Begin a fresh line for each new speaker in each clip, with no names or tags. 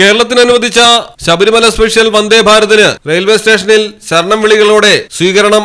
കേരളത്തിന് അനുവദിച്ച ശബരിമല സ്പെഷ്യൽ വന്ദേ ഭാരതിന് റെയിൽവേ സ്റ്റേഷനിൽ ശരണം വിളികളോടെ സ്വീകരണം.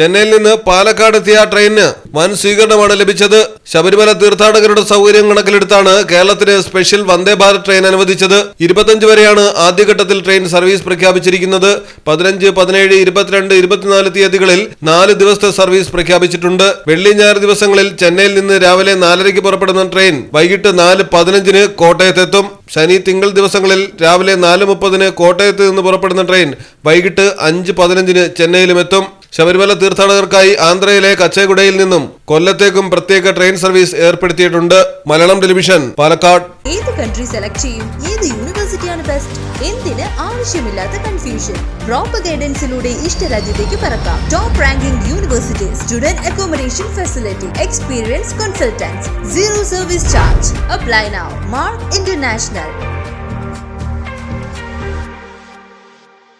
ചെന്നൈയിൽ നിന്ന് പാലക്കാട് എത്തിയ ട്രെയിനിന് വൻ സ്വീകരണമാണ് ലഭിച്ചത്. ശബരിമല തീർത്ഥാടകരുടെ സൗകര്യം കണക്കിലെടുത്താണ് കേരളത്തിന് സ്പെഷ്യൽ വന്ദേ ഭാരത് ട്രെയിൻ അനുവദിച്ചത്. ഇരുപത്തഞ്ച് വരെയാണ് ആദ്യഘട്ടത്തിൽ ട്രെയിൻ സർവീസ് പ്രഖ്യാപിച്ചിരിക്കുന്നത്. പതിനഞ്ച് പതിനേഴ് ഇരുപത്തിരണ്ട് ഇരുപത്തിനാല് തീയതികളിൽ നാല് ദിവസത്തെ സർവീസ് പ്രഖ്യാപിച്ചിട്ടുണ്ട്. വെള്ളി ഞായർ ദിവസങ്ങളിൽ ചെന്നൈയിൽ നിന്ന് രാവിലെ നാലരയ്ക്ക് പുറപ്പെടുന്ന ട്രെയിൻ വൈകിട്ട് നാല് പതിനഞ്ചിന് കോട്ടയത്തെത്തും. ശനി തിങ്കൾ ദിവസങ്ങളിൽ രാവിലെ നാല് മുപ്പതിന് കോട്ടയത്ത് നിന്ന് പുറപ്പെടുന്ന ട്രെയിൻ വൈകിട്ട് അഞ്ച് പതിനഞ്ചിന് ചെന്നൈയിലും എത്തും. ശബരിമല തീർത്ഥാടകർക്കായി ആന്ധ്രയിലെ കച്ചേഗുഡയിൽ നിന്നും കൊല്ലത്തേക്കും പ്രത്യേക ട്രെയിൻ സർവീസ് ഏർപ്പെടുത്തിയിട്ടുണ്ട് മലയാളം ടെലിവിഷൻ പാലക്കാട്.
ഏത് കൺട്രി സെലക്ട് ചെയ്യും? ഏത് യൂണിവേഴ്സിറ്റിയാണ് ബെസ്റ്റ് എന്തിന് ആവശ്യമില്ലാത്ത കൺഫ്യൂഷൻ ഡ്രോപ്പ് ഗൈഡൻസിലൂടെ ഇഷ്ട ഇഷ്ടരാജ്യത്തേക്ക് പറക്കാം. Top ranking university student accommodation facility experience consultants zero service charge apply now Mark International